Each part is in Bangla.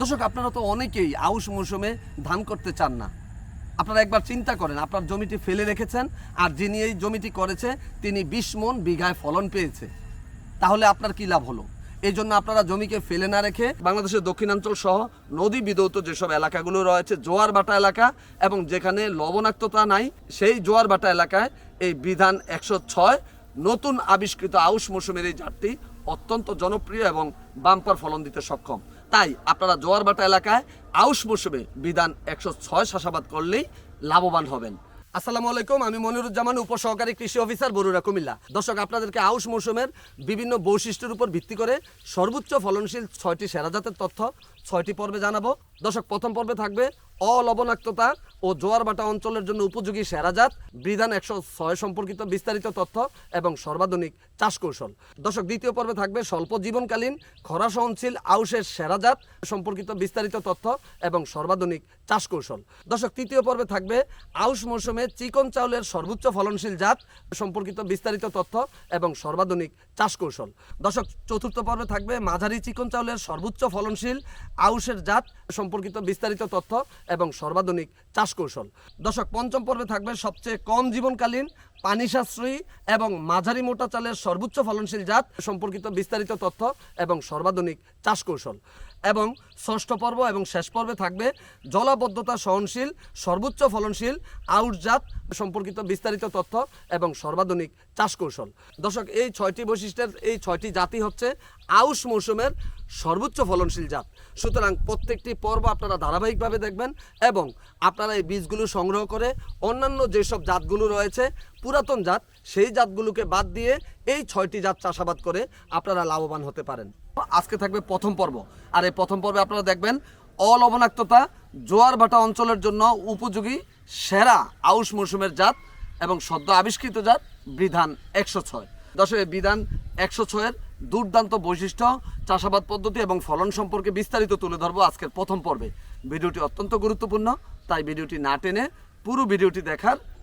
দর্শক, আপনারা তো অনেকেই আউশ মৌসুমে ধান করতে চান না। আপনারা একবার চিন্তা করেন, আপনার জমিটি ফেলে রেখেছেন আর যিনি এই জমিটি করেছে, তিনি বিশ মন বিঘায় ফলন পেয়েছে। তাহলে আপনার কি লাভ হলো? এই জন্য আপনারা জমিকে ফেলে না রেখে বাংলাদেশের দক্ষিণাঞ্চল সহ নদী বিধৌত যেসব এলাকাগুলো রয়েছে, জোয়ার বাটা এলাকা এবং যেখানে লবণাক্ততা নাই, সেই জোয়ার বাটা এলাকায় এই বিধান একশো ছয় নতুন আবিষ্কৃত আউশ মৌসুমের এই জাতটি অত্যন্ত জনপ্রিয় এবং বাম্পার ফলন দিতে সক্ষম। তাই আপনারা জোয়ারবাটা এলাকায় আউশ মৌসুমে বিধান একশো ছয় চাষাবাদ করলেই লাভবান হবেন। আসসালামু আলাইকুম, আমি মনিরুজ্জামান, উপসহকারী কৃষি অফিসার বরুরা কুমিল্লা। দর্শক, আপনাদেরকে আউশ মৌসুমের বিভিন্ন বৈশিষ্ট্যের উপর ভিত্তি করে সর্বোচ্চ ফলনশীল ছয়টি সেরা জাতের তথ্য ছয়টি পর্বে জানাব। দর্শক, প্রথম পর্বে থাকবে অলবণাক্ততা ও জোয়ার বাটা অঞ্চলের জন্য উপযোগী সেরাজাত বিধান একশো ছয় সম্পর্কিত বিস্তারিত তথ্য এবং সর্বাধুনিক চাষ কৌশল। দর্শক, দ্বিতীয় পর্বে থাকবে স্বল্প জীবনকালীন, খরা সহনশীল, আউশের সেরাজাত সম্পর্কিত বিস্তারিত তথ্য এবং সর্বাধুনিক চাষ কৌশল। দর্শক, তৃতীয় পর্বে থাকবে আউশ মৌসুমে চিকন চাউলের সর্বোচ্চ ফলনশীল জাত সম্পর্কিত বিস্তারিত তথ্য এবং সর্বাধুনিক চাষ কৌশল। দর্শক, চতুর্থ পর্বে থাকবে মাঝারি চিকন চাউলের সর্বোচ্চ ফলনশীল, আউশের জাত সম্পর্কিত বিস্তারিত তথ্য এবং সর্বাধুনিক চাষ কৌশল। দর্শক পঞ্চম পর্বে থাকবে সবচেয়ে কম জীবনকালীন পানি সাশ্রয়ী এবং মাঝারি মোটা চালের সর্বোচ্চ ফলনশীল জাত, সম্পর্কিত বিস্তারিত তথ্য এবং সর্বাধুনিক চাষ কৌশল। এবং ষষ্ঠ পর্ব এবং শেষ পর্বে থাকবে জলাবদ্ধতা সহনশীল, সর্বোচ্চ ফলনশীল আউট জাত সম্পর্কিত বিস্তারিত তথ্য এবং সর্বাধুনিক চাষ কৌশল। দর্শক, এই ছয়টি বৈশিষ্ট্যের, এই ছয়টি জাতি হচ্ছে আউশ মৌসুমের সর্বোচ্চ ফলনশীল জাত। সুতরাং প্রত্যেকটি পর্ব আপনারা ধারাবাহিকভাবে দেখবেন এবং আপনারা এই বীজগুলো সংগ্রহ করে অন্যান্য যেসব জাতগুলো রয়েছে পুরাতন জাত, সেই জাতগুলোকে বাদ দিয়ে এই ছয়টি জাত চাষাবাদ করে আপনারা লাভবান হতে পারেন। আজকে থাকবে প্রথম পর্ব। আর এই প্রথম পর্বে আপনারা দেখবেন অলবণাক্ততা, জোয়ার ভাটা অঞ্চলের জন্য উপযোগী সেরা আউশ মৌসুমের জাত এবং সদ্য আবিষ্কৃত জাত বিধান একশো ছয়। দশে বিধান একশো ছয়ের দুর্দান্ত বৈশিষ্ট্য, চাষাবাদ পদ্ধতি এবং ফলন সম্পর্কে বিস্তারিত তুলে ধরবো আজকের প্রথম পর্বে। ভিডিওটি অত্যন্ত গুরুত্বপূর্ণ, তাই ভিডিওটি না টেনে পুরো ভিডিওটি দেখার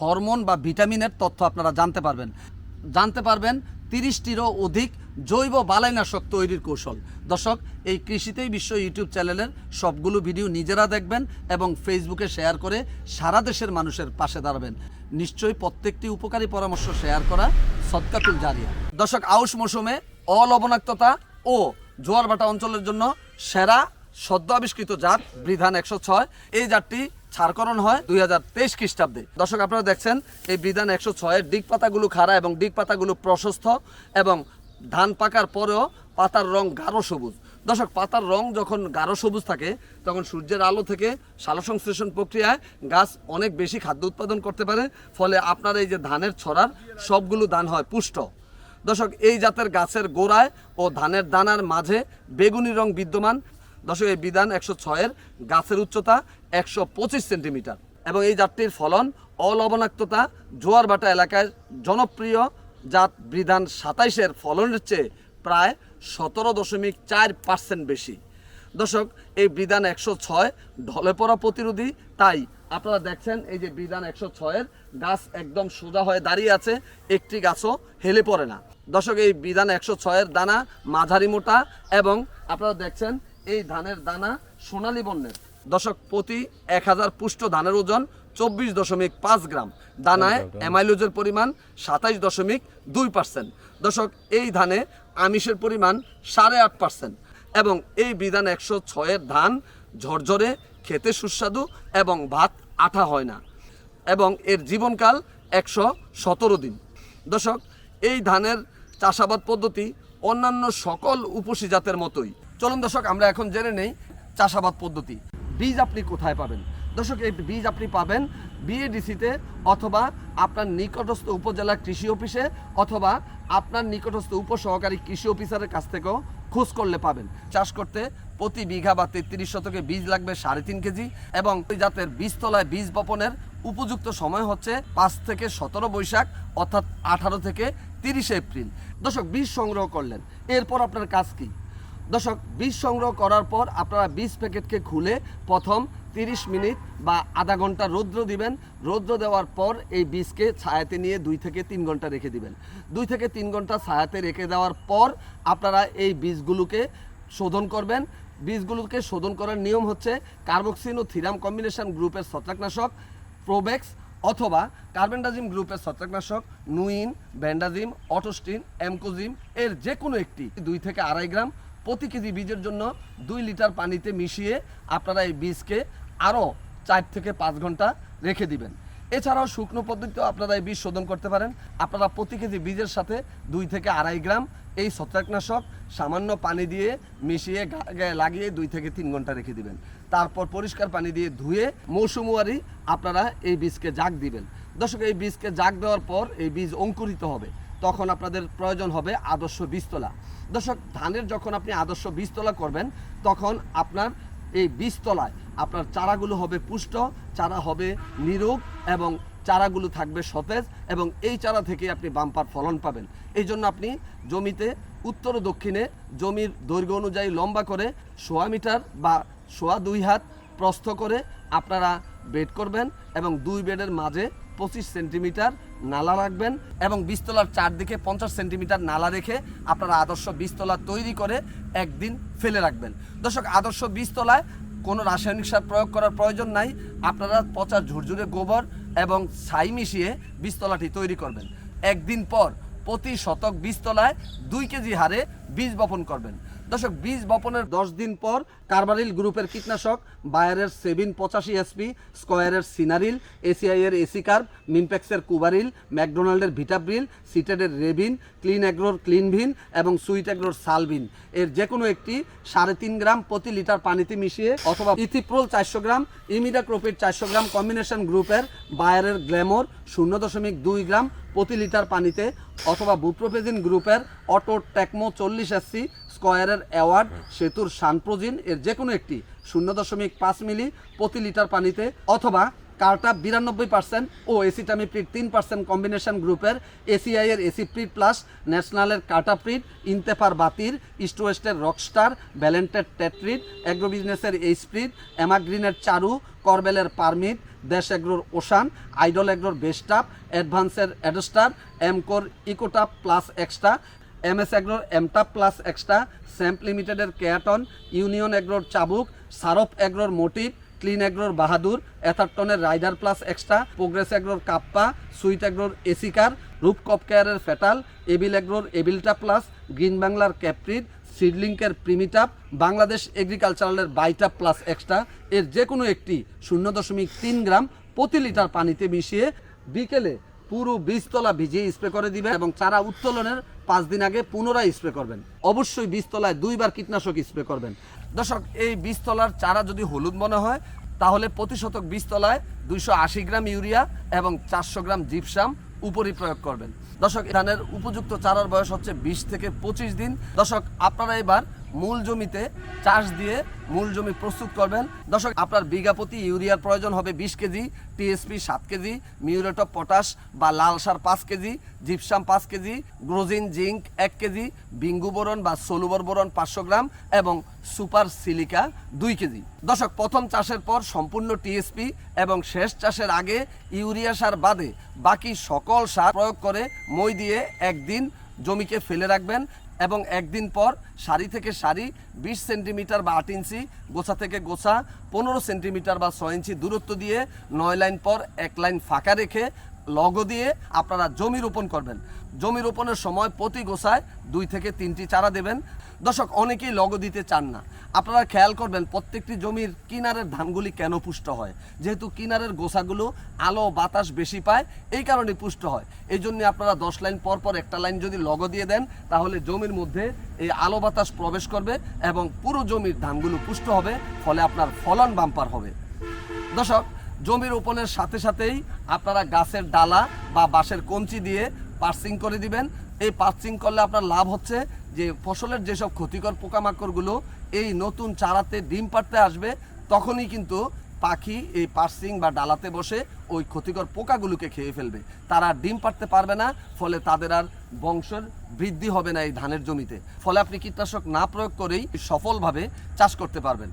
হরমোন বা ভিটামিনের তথ্য আপনারা জানতে পারবেন। জানতে পারবেন তিরিশটিরও অধিক জৈব বালাইনাশক তৈরির কৌশল। দর্শক, এই কৃষিতেই বিশ্ব ইউটিউব চ্যানেলের সবগুলো ভিডিও নিজেরা দেখবেন এবং ফেসবুকে শেয়ার করে সারা দেশের মানুষের পাশে দাঁড়াবেন। নিশ্চয়ই প্রত্যেকটি উপকারী পরামর্শ শেয়ার করা সৎকাতুল জারিয়া। দর্শক, আউশ মৌসুমে অলবণাক্ততা ও জোয়ার ভাটা অঞ্চলের জন্য সেরা সদ্য আবিষ্কৃত জাত বিধান একশো ছয়। এই জাতটি ছাড়করণ হয় দুই হাজার তেইশ খ্রিস্টাব্দে। দর্শক, আপনারা দেখছেন এই বিধান একশো ছয়ের দিক পাতাগুলো খাড়া এবং দিক পাতাগুলো প্রশস্ত এবং ধান পাকার পরেও পাতার রং গাঢ় সবুজ। দর্শক, পাতার রং যখন গাঢ় সবুজ থাকে, তখন সূর্যের আলো থেকে সালোকসংশ্লেষণ প্রক্রিয়ায় গাছ অনেক বেশি খাদ্য উৎপাদন করতে পারে, ফলে আপনার এই যে ধানের ছড়ার সবগুলো ধান হয় পুষ্ট। দর্শক, এই জাতের গাছের গোড়ায় ও ধানের দানার মাঝে বেগুনি রং বিদ্যমান। দর্শক, এই বিধান একশো ছয়ের গাছের উচ্চতা একশো পঁচিশ সেন্টিমিটার। এবং এই জাতটির ফলন অলবণাক্ততা, জোয়ার বাটা এলাকায় জনপ্রিয়। জাত বিধান সাতাইশের ফলনের চেয়ে প্রায় সতেরো দশমিক চার পার্সেন্ট বেশি। দর্শক, এই বিধান একশো ছয় ঢলে পড়া প্রতিরোধী, তাই আপনারা দেখছেন এই যে বিধান একশো ছয়ের গাছ একদম সোজা হয়ে দাঁড়িয়ে আছে, একটি গাছও হেলে পড়ে না। দর্শক, এই বিধান একশো ছয়ের দানা মাঝারি মোটা এবং আপনারা দেখছেন এই ধানের দানা সোনালী বর্ণের। দশক প্রতি এক হাজার পুষ্ট ধানের ওজন চব্বিশ দশমিক পাঁচ গ্রাম। দানায় অ্যামাইলোজের পরিমাণ সাতাইশ দশমিক দুই পার্সেন্ট। দশক এই ধানে আমিষের পরিমাণ সাড়ে আট পার্সেন্ট এবং এই বিধান একশো ছয়ের ধান ঝরঝরে খেতে সুস্বাদু এবং ভাত আঠা হয় না এবং এর জীবনকাল একশো সতেরো দিন। দর্শক এই ধানের চাষাবাদ পদ্ধতি অন্যান্য সকল উপসী জাতের মতোই। চলুন দর্শক আমরা এখন জেনে নেই চাষাবাদ পদ্ধতি। বীজ আপনি কোথায় পাবেন? দর্শক, এই বীজ আপনি পাবেন বিএডিসিতে অথবা আপনার নিকটস্থ উপজেলা কৃষি অফিসে অথবা আপনার নিকটস্থ উপসহকারী কৃষি অফিসারের কাছ থেকেও খোঁজ করলে পাবেন। চাষ করতে প্রতি বিঘা বা তেত্রিশ শতকে বীজ লাগবে সাড়ে তিন কেজি এবং ওই জাতের বীজতলায় বীজ বপনের উপযুক্ত সময় হচ্ছে পাঁচ থেকে সতেরো বৈশাখ অর্থাৎ আঠারো থেকে তিরিশে এপ্রিল। দর্শক, বীজ সংগ্রহ করলেন। এরপর আপনার কাজ কি? দর্শক, বীজ সংগ্রহ করার পর আপনারা বীজ প্যাকেটকে খুলে প্রথম তিরিশ মিনিট বা আধা ঘণ্টা রৌদ্র দিবেন। রৌদ্র দেওয়ার পর এই বীজকে ছায়াতে নিয়ে দুই থেকে তিন ঘণ্টা রেখে দিবেন। দুই থেকে তিন ঘণ্টা ছায়াতে রেখে দেওয়ার পর আপনারা এই বীজগুলোকে শোধন করবেন। বীজগুলোকে শোধন করার নিয়ম হচ্ছে কার্বক্সিন ও থিরাম কম্বিনেশন গ্রুপের ছত্রাকনাশক, প্রোবেক্স অথবা কার্বেন্ডাজিম গ্রুপের ছত্রাকনাশক, নুইন, ব্যান্ডাজিম, অটোস্টিন, অ্যামকোজিম, এর যে কোনো একটি, দুই থেকে আড়াই গ্রাম প্রতি কেজি বীজের জন্য দুই লিটার পানিতে মিশিয়ে আপনারা এই বীজকে আরও চার থেকে পাঁচ ঘণ্টা রেখে দিবেন। এছাড়াও শুকনো পদ্ধতিতেও আপনারা এই বীজ শোধন করতে পারেন। আপনারা প্রতি কেজি বীজের সাথে দুই থেকে আড়াই গ্রাম এই ছত্রাকনাশক সামান্য পানি দিয়ে মিশিয়ে গায়ে লাগিয়ে দুই থেকে তিন ঘণ্টা রেখে দিবেন। তারপর পরিষ্কার পানি দিয়ে ধুয়ে মৌসুমুয়ারি আপনারা এই বীজকে জাগ দিবেন। দর্শক, এই বীজকে জাগ দেওয়ার পর এই বীজ অঙ্কুরিত হবে। তখন আপনাদের প্রয়োজন হবে আদর্শ বীজতলা। দর্শক, ধানের যখন আপনি আদর্শ বীজতলা করবেন, তখন আপনার এই বীজতলায় আপনার চারাগুলো হবে পুষ্ট, চারা হবে নিরোগ এবং চারাগুলো থাকবে সতেজ এবং এই চারা থেকে আপনি বাম্পার ফলন পাবেন। এই জন্য আপনি জমিতে উত্তর ও দক্ষিণে জমির দৈর্ঘ্য অনুযায়ী লম্বা করে সোয়া মিটার বা সোয়া দুই হাত প্রস্থ করে আপনারা বেড করবেন এবং দুই বেডের মাঝে পঁচিশ সেন্টিমিটার নালা রাখবেন এবং বীজতলার চারদিকে পঞ্চাশ সেন্টিমিটার নালা রেখে আপনারা আদর্শ বীজতলা তৈরি করে একদিন ফেলে রাখবেন। দর্শক, আদর্শ বীজতলায় কোনো রাসায়নিক সার প্রয়োগ করার প্রয়োজন নাই। আপনারা পচা ঝুরঝুরে গোবর এবং ছাই মিশিয়ে বীজতলাটি তৈরি করবেন। একদিন পর প্রতি শতক বীজতলায় দুই কেজি হারে বীজ বপন করবেন। দর্শক বীজ বপনের দশ দিন পর কার্বারিল গ্রুপের কীটনাশক, বায়ারের সেভিন পঁচাশি এসপি, স্কোয়ারের সিনারিল এসিআই এর এসিকার মিনপ্যাক্সের কুবারিল, ম্যাকডোনাল্ডের ভিটাব্রিল, সিটেডের রেভিন ক্লিন অ্যাগ্রোর ক্লিনভিন এবং সুইট অ্যাগ্রোর সালভিন। এর যে কোনো একটি সাড়ে তিন গ্রাম প্রতি লিটার পানিতে মিশিয়ে অথবা ইথিপ্রোল চারশো গ্রাম, ইমিডাক্রোপিড চারশো গ্রাম কম্বিনেশন গ্রুপের বায়ারের গ্ল্যামোর শূন্য দশমিক দুই গ্রাম প্রতি লিটার পানিতে অথবা বুপ্রোপেজিন গ্রুপের অটো টেকমো চল্লিশ এসসি স্কোয়ারের অ্যাওয়ার্ড, সেতুর সানপ্রোজিন এর যে কোনো একটি, শূন্য দশমিক পাঁচ মিলি প্রতি লিটার পানিতে অথবা কার্টা বিরানব্বই পার্সেন্ট ও এসিটামিপ্রিড তিন পার্সেন্ট কম্বিনেশন গ্রুপের এসিআই এর এসিপ্রিড প্লাস ন্যাশনালের কার্টাপ্রিড ইনতেফার বাতির, ইস্ট ওয়েস্টের রকস্টার ব্যালেন্টের টেট্রিড অ্যাগ্রো বিজনেসের এইসপ্রিড অ্যামাগ্রিনের চারু, করবেলের পারমিট, দেশ এগ্রোর ওশান, আইডল এগ্রোর বেস্টাপ অ্যাডভান্সের অ্যাডোস্টার, এমকোর Ecotap plus extra M S এগ্রোর Emtap Plus extra স্যাম্প লিমিটেডের কেয়াটন, ইউনিয়ন এগ্রোর চাবুক, সারফ এগ্রোর মোটিভ, ক্লিন এগ্রোর বাহাদুর, এথারটনের রাইডার প্লাস এক্সট্রা, প্রোগ্রেস এগ্রোর কাপ্পা, সুইট এগ্রোর এসিকার রূপকপ কেয়ারের ফেটাল, এবিল এগ্রোর এবিলটা প্লাস, গ্রিন বাংলার ক্যাপ্রিড, সিডলিংকের প্রিমিটাপ, বাংলাদেশ এগ্রিকালচারালের বাইটাপ প্লাস এক্সট্রা, এর যে কোনো একটি শূন্য দশমিক তিন গ্রাম প্রতি লিটার পানিতে মিশিয়ে বিকেলে পুরো বীজতলা ভিজিয়ে স্প্রে করে দিবেন এবং চারা উত্তোলনের পাঁচ দিন আগে পুনরায় স্প্রে করবেন। অবশ্যই বীজতলায় দুইবার কীটনাশক স্প্রে করবেন। দর্শক, এই বীজতলার চারা যদি হলুদ মনে হয়, তাহলে প্রতি শতক বীজতলায় দুইশো আশি গ্রাম ইউরিয়া এবং চারশো গ্রাম জিপসাম উপরই প্রয়োগ করবেন। দর্শক ধানের উপযুক্ত চারার বয়স হচ্ছে বিশ থেকে পঁচিশ দিন। দর্শক, আপনারা এবার মূল জমিতে চাষ দিয়ে মূল জমি প্রস্তুত করবেন। দর্শক, আপনার বিঘা প্রতি ইউরিয়ার প্রয়োজন হবে বিশ কেজি, টিএসপি সাত কেজি মিউরেট অফ পটাশ বা লাল সার পাঁচ কেজি, জিপসাম পাঁচ কেজি, গ্রোজিন জিঙ্ক এক কেজি, বিঙ্গু বোরন বা সলুবর বোরন পাঁচশো গ্রাম এবং সুপার সিলিকা দুই কেজি। দর্শক, প্রথম চাষের পর সম্পূর্ণ টিএসপি এবং শেষ চাষের আগে ইউরিয়া সার বাদে বাকি সকল সার প্রয়োগ করে মই দিয়ে একদিন জমিকে ফেলে রাখবেন এবং একদিন পর সারি থেকে সারি বিশ সেন্টিমিটার বা আট ইঞ্চি, গোছা থেকে গোছা, পনেরো সেন্টিমিটার বা ছয় ইঞ্চি দূরত্ব দিয়ে নয় লাইন পর এক লাইন ফাঁকা রেখে লগো দিয়ে আপনারা জমি রোপণ করবেন। জমি রোপণের সময় প্রতি গোছায় দুই থেকে তিনটি চারা দেবেন। দর্শক, অনেকেই লগো দিতে চান না। আপনারা খেয়াল করবেন, প্রত্যেকটি জমির কিনারের ধানগুলি কেন পুষ্ট হয়? যেহেতু কিনারের গোসাগুলো আলো বাতাস বেশি পায়, এই কারণে পুষ্ট হয়। এই জন্য আপনারা দশ লাইন পর পর একটা লাইন যদি লগো দিয়ে দেন, তাহলে জমির মধ্যে এই আলো বাতাস প্রবেশ করবে এবং পুরো জমির ধানগুলো পুষ্ট হবে, ফলে আপনার ফলন বাম্পার হবে। দর্শক জমি রোপণের সাথে সাথেই আপনারা গাছের ডালা বা বাঁশের কঞ্চি দিয়ে পার্সিং করে দিবেন। এই পার্সিং করলে আপনার লাভ হচ্ছে যে ফসলের যেসব ক্ষতিকর পোকামাকড়গুলো এই নতুন চারাতে ডিম পাড়তে আসবে, তখনই কিন্তু পাখি এই পার্সিং বা ডালাতে বসে ওই ক্ষতিকর পোকাগুলোকে খেয়ে ফেলবে। তারা ডিম পাড়তে পারবে না, ফলে তাদের আর বংশের বৃদ্ধি হবে না এই ধানের জমিতে। ফলে আপনি কীটনাশক না প্রয়োগ করেই সফলভাবে চাষ করতে পারবেন।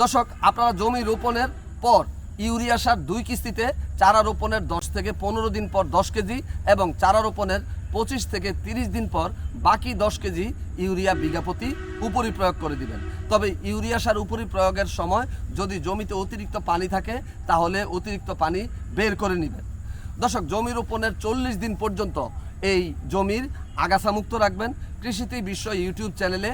দর্শক, আপনারা জমি রোপণের পর ইউরিয়া সার দুই কিস্তিতে চারা রোপণের দশ থেকে পনেরো দিন পর দশ কেজি এবং চারা রোপণের পঁচিশ থেকে তিরিশ দিন পর বাকি দশ কেজি ইউরিয়া বিঘা প্রতি উপরি প্রয়োগ করে দিবেন। তবে ইউরিয়া সার উপরি প্রয়োগের সময় যদি জমিতে অতিরিক্ত পানি থাকে, তাহলে অতিরিক্ত পানি বের করে নেবেন। দর্শক, জমি রোপণের চল্লিশ দিন পর্যন্ত এই জমির আগাছা মুক্ত রাখবেন। কৃষিতে বিশ্ব ইউটিউব চ্যানেলে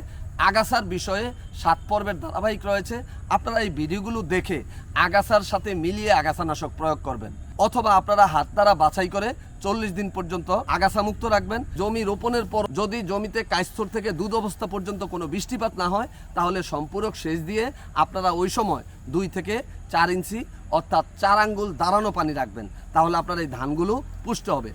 আগাছার বিষয়ে সাত পর্বের ধারাবাহিক রয়েছে। আপনারা এই ভিডিওগুলো দেখে আগাছার সাথে মিলিয়ে আগাছানাশক প্রয়োগ করবেন। অথবা আপনারা হাত দ্বারা বাছাই করে চল্লিশ দিন পর্যন্ত আগাছা মুক্ত রাখবেন। জমি রোপণের পর যদি জমিতে কাইস্থর থেকে দুধ অবস্থা পর্যন্ত কোনো বৃষ্টিপাত না হয়, তাহলে সম্পূরক সেচ দিয়ে আপনারা ওই সময় দুই থেকে চার ইঞ্চি অর্থাৎ চার আঙ্গুল দাঁড়ানো পানি রাখবেন। তাহলে আপনার এই ধানগুলো পুষ্ট হবে।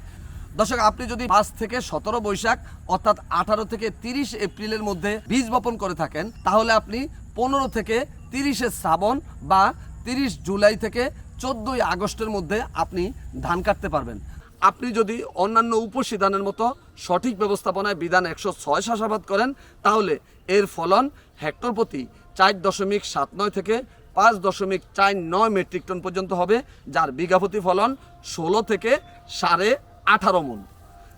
দর্শক, আপনি যদি পাঁচ থেকে সতেরো বৈশাখ, অর্থাৎ আঠারো থেকে তিরিশ এপ্রিলের মধ্যে বীজ বপন করে থাকেন, তাহলে আপনি পনেরো থেকে তিরিশে শ্রাবণ বা তিরিশ জুলাই থেকে চোদ্দোই আগস্টের মধ্যে আপনি ধান কাটতে পারবেন। আপনি যদি অন্যান্য উপসিদানের মতো সঠিক ব্যবস্থাপনায় বিধান একশো ছয় চাষাবাদ করেন, তাহলে এর ফলন হেক্টর প্রতি চার দশমিক সাত নয় থেকে পাঁচ দশমিক চার নয় মেট্রিক টন পর্যন্ত হবে, যার বিঘাপতি ফলন ষোলো থেকে সাড়ে আঠারো মন।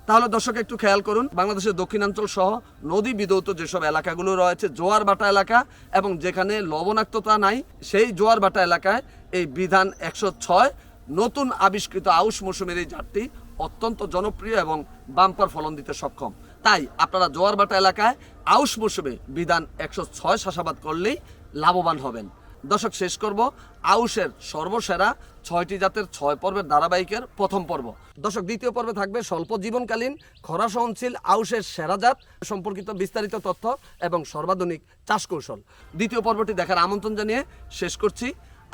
তাহলে দর্শক, একটু খেয়াল করুন, বাংলাদেশের দক্ষিণাঞ্চল সহ নদী বিধৌত যেসব এলাকাগুলো রয়েছে জোয়ার বাটা এলাকা এবং যেখানে লবণাক্ততা নাই, সেই জোয়ার বাটা এলাকায় এই বিধান একশো ছয় নতুন আবিষ্কৃত আউশ মৌসুমের এই জাতটি অত্যন্ত জনপ্রিয় এবং বাম্পার ফলন দিতে সক্ষম। তাই আপনারা জোয়ার বাটা এলাকায় আউশ মৌসুমে বিধান একশো ছয় চাষাবাদ করলেই লাভবান হবেন। দর্শক, শেষ করব আউশের সর্বসেরা ছয়টি জাতের ছয় পর্বের ধারাবাহিকের প্রথম পর্ব। দর্শক, দ্বিতীয় পর্বে থাকবে স্বল্প জীবনকালীন খরা সহনশীল আউশের সেরা জাত, সম্পর্কিত বিস্তারিত তথ্য এবং সর্বাধুনিক চাষ কৌশল। দ্বিতীয় পর্বটি দেখার আমন্ত্রণ জানিয়ে শেষ করছি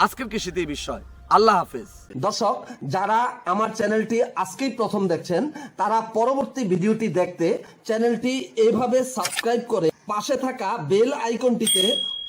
আজকের কৃষিতে এই বিষয়। আল্লাহ হাফেজ। দর্শক, যারা আমার চ্যানেলটি আজকেই প্রথম দেখছেন, তারা পরবর্তী ভিডিওটি দেখতে চ্যানেলটি এভাবে সাবস্ক্রাইব করে পাশে থাকা বেল আইকনটিতে